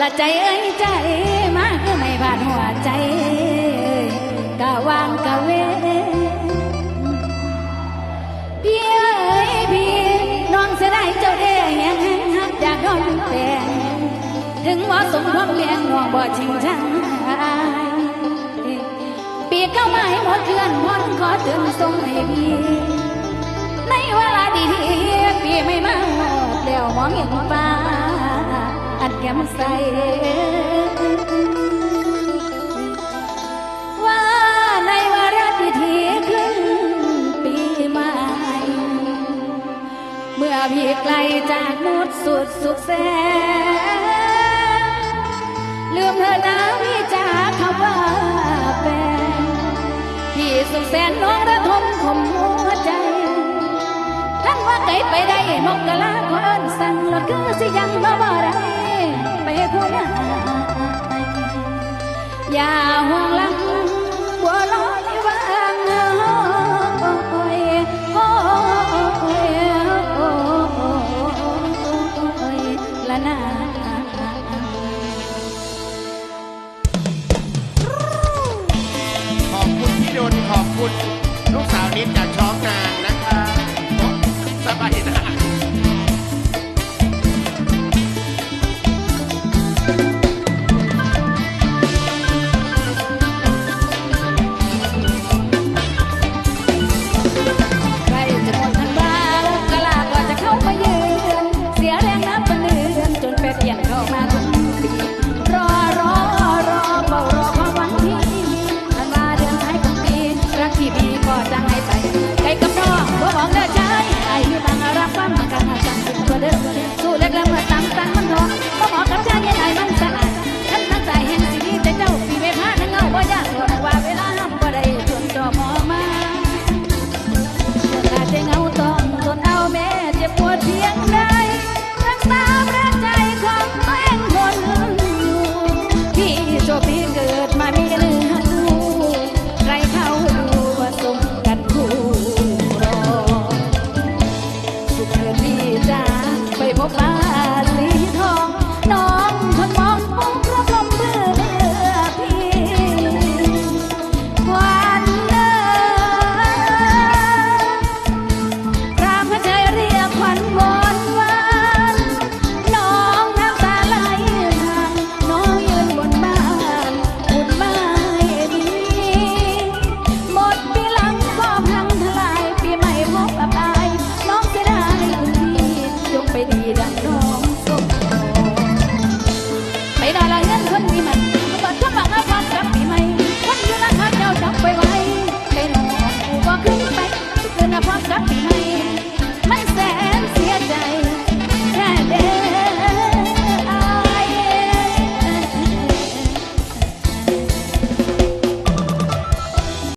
ละใจเอ้ยใจมาคือไม่บาดหัวใจกะวางกะเวพี่เอ้ยพี่น้องเสียดายเจ้าเด้แหงหักจากนองแปงถึงว่าสมความเลี้ยงน้องบ่ชิงชังปีเข้ามาให้หมดเกลือนพอนขอเตือนส่งให้พี่ในเวลาดีๆพี่ไม่มาหมดแล้วมองเห็นฟ้า อันแก้มใสว่าในวาระพิธีขึ้นปีใหม่ เมื่อพี่ไกลจากนุดสุดสุขแสนลืมเธอนะพี่จากคำว่าแฟนพี่สุขแสนน้องระทมขมหัวใจท่านว่าไกลไปได้มกกะลาขอเอิ้นสั่งรถคือสิยังมาบ่ได้ ไปพูดอย่าห่วงลังบัวลอยว่างโอ้ยโอ้ยโอ้ยละนาขอบคุณพี่ดนขอบคุณ ลูกสาวนิดจากช้องนา รอ